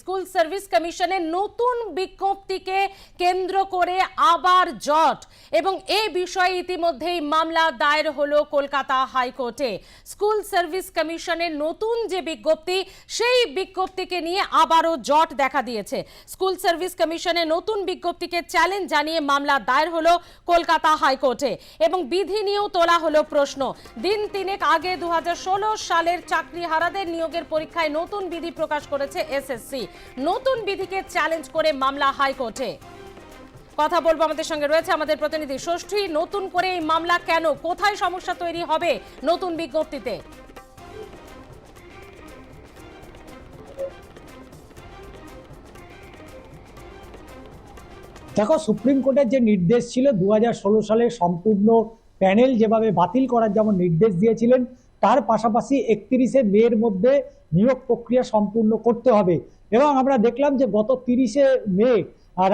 School service কমিশনের নতুন বিজ্ঞপ্তিকে কেন্দ্র করে আবার জট এবং এই বিষয়ে ইতিমধ্যেই মামলা দায়ের হলো কলকাতা হাইকোর্টে। স্কুল সার্ভিস কমিশনের নতুন যে বিজ্ঞপ্তি, সেই বিজ্ঞপ্তিকে নিয়ে আবারও জট দেখা দিয়েছে। স্কুল সার্ভিস কমিশনের নতুন বিজ্ঞপ্তিকে চ্যালেঞ্জ জানিয়ে মামলা দায়ের হলো কলকাতা হাইকোর্টে এবং বিধি নিয়েও তোলা হলো প্রশ্ন। দিন তিনেক আগে দু হাজার ষোলো সালের চাকরিহারাদের নিয়োগের পরীক্ষায় নতুন বিধি প্রকাশ করেছে এসএসসি। নতুন বিধিকে চ্যালেঞ্জ করে মামলা হাইকোর্টে। কথা বলব আমাদের সঙ্গে রয়েছে আমাদের প্রতিনিধি ষষ্ঠী। নতুন করে এই মামলা কেন? কোথায় সমস্যা তৈরি হবে নতুন বিজ্ঞপ্তিতে? দেখো, সুপ্রিম কোর্টের যে নির্দেশ ছিল দু হাজার ষোলো সালে সম্পূর্ণ প্যানেল যেভাবে বাতিল করার যেমন নির্দেশ দিয়েছিলেন, তার পাশাপাশি একত্রিশে মেয়ের মধ্যে নিয়োগ প্রক্রিয়া সম্পূর্ণ করতে হবে। এবং আমরা দেখলাম যে গত তিরিশে মে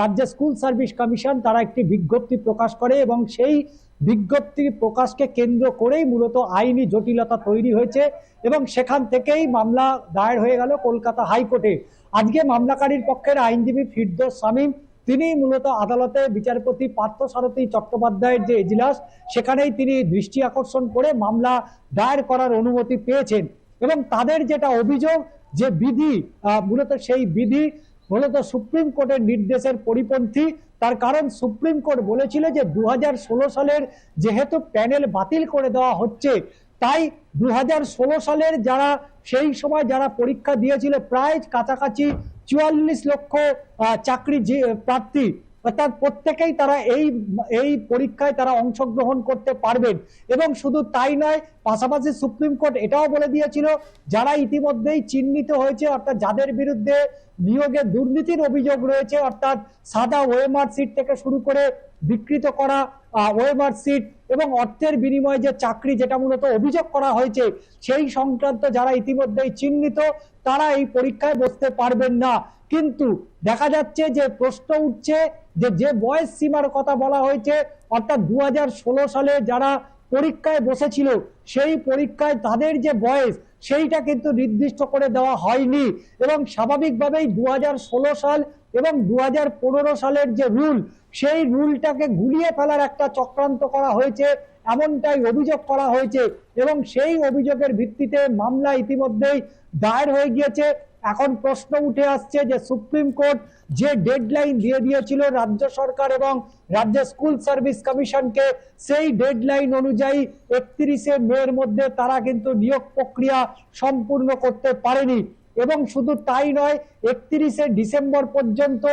রাজ্য স্কুল সার্ভিস কমিশন তারা একটি বিজ্ঞপ্তি প্রকাশ করে এবং সেই বিজ্ঞপ্তি প্রকাশকে কেন্দ্র করেই মূলত আইনি জটিলতা তৈরি হয়েছে এবং সেখান থেকেই মামলা দায়ের হয়ে গেল কলকাতা হাইকোর্টে। আজকে মামলাকারীর পক্ষের আইনজীবী ফিরদোস শামীম, তিনি মূলত আদালতে বিচারপতি পার্থসারথী চট্টোপাধ্যায়ের যে এজলাস, সেখানেই তিনি দৃষ্টি আকর্ষণ করে মামলা দায়ের করার অনুমতি পেয়েছেন এবং তাদের যেটা অভিযোগ যে বিধি মূলত সেই বিধি মূলত সুপ্রিম কোর্টের নির্দেশের পরিপন্থী। তার কারণ সুপ্রিম কোর্ট বলেছিল যে দু হাজার ষোলো সালের যেহেতু প্যানেল বাতিল করে দেওয়া হচ্ছে, তাই দু হাজার ষোলো সালের যারা, সেই সময় যারা পরীক্ষা দিয়েছিল, প্রায় কাছাকাছি চুয়াল্লিশ লক্ষ চাকরি প্রার্থী অর্থাৎ প্রত্যেকেই তারা এই এই পরীক্ষায় তারা অংশগ্রহণ করতে পারবেন। এবং শুধু তাই নয়, পাশাপাশি সুপ্রিম কোর্ট এটাও বলে দিয়েছিল, যারা ইতিমধ্যেই চিহ্নিত হয়েছে, অর্থাৎ যাদের বিরুদ্ধে নিয়োগে দুর্নীতির অভিযোগ রয়েছে, অর্থাৎ সাদা ওয়েমার সিট থেকে শুরু করে বিকৃত করা ওয়েমার সিট এবং অর্থের বিনিময়ে যে চাকরি যেটা মূলত অভিযোগ করা হয়েছে, সেই সংক্রান্ত যারা ইতিমধ্যেই চিহ্নিত, তারা এই পরীক্ষায় বসতে পারবেন না। কিন্তু দেখা যাচ্ছে যে প্রশ্ন উঠছে যে যে বয়স সীমার কথা বলা হয়েছে, অর্থাৎ দু হাজার ষোলো সালে যারা পরীক্ষায় বসেছিল, সেই পরীক্ষায় তাদের যে বয়স, সেইটা কিন্তু নির্দিষ্ট করে দেওয়া হয়নি। এবং স্বাভাবিকভাবেই দু হাজার ষোলো সাল এবং দু হাজার পনেরো সালের যে রুল, সেই রুলটাকে গুলিয়ে ফেলার একটা চক্রান্ত করা হয়েছে, এমনটাই অভিযোগ করা হয়েছে। এবং সেই অভিযোগের ভিত্তিতে মামলা ইতিমধ্যেই দায়ের হয়ে গিয়েছে। এখন প্রশ্ন উঠে আসছে যে সুপ্রিম কোর্ট যে ডেডলাইন দিয়ে দিয়েছিল রাজ্য সরকার এবং রাজ্য স্কুল সার্ভিস কমিশনকে, সেই ডেডলাইন অনুযায়ী একত্রিশে মের মধ্যে তারা কিন্তু নিয়োগ প্রক্রিয়া সম্পূর্ণ করতে পারেনি। এবং শুধু তাই নয়, একত্রিশে ডিসেম্বর পর্যন্ত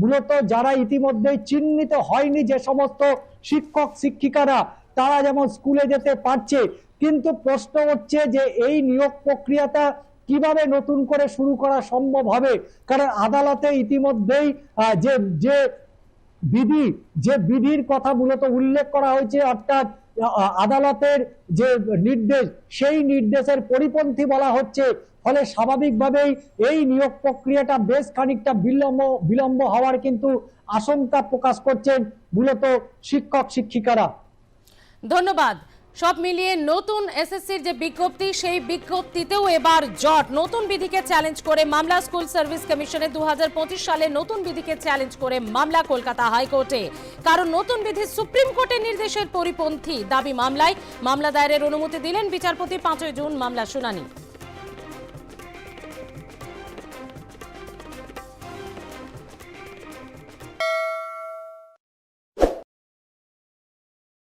মূলত যারা ইতিমধ্যে চিহ্নিত হয়নি যে সমস্ত শিক্ষক শিক্ষিকারা, তারা যেমন স্কুলে যেতে পারছে, কিন্তু প্রশ্ন হচ্ছে যে এই নিয়োগ প্রক্রিয়াটা কীভাবে নতুন করে শুরু করা সম্ভব হবে? কারণ আদালতে ইতিমধ্যেই যে যে বিধি, যে বিধির কথা মূলত উল্লেখ করা হয়েছে, অর্থাৎ আদালতের যে নির্দেশ, সেই নির্দেশের পরিপন্থী বলা হচ্ছে। ফলে স্বাভাবিকভাবেই এই নিয়োগ প্রক্রিয়াটা বেশ খানিকটা বিলম্ব বিলম্ব হওয়ার কিন্তু আশঙ্কা প্রকাশ করছেন মূলত শিক্ষক শিক্ষিকারা ধন্যবাদ। সব মিলিয়ে নতুন এসএসসির যে বিজ্ঞপ্তি, সেই বিজ্ঞপ্তিতেও এবার জট। নতুন বিধিকে চ্যালেঞ্জ করে মামলা স্কুল সার্ভিস কমিশনে দু সালে নতুন বিধিকে চ্যালেঞ্জ করে মামলা কলকাতা হাইকোর্টে। কারণ নতুন বিধি সুপ্রিম কোর্টের নির্দেশের পরিপন্থী দাবি মামলায়। মামলা দায়েরের অনুমতি দিলেন বিচারপতি পাঁচই জুন মামলা শুনানি।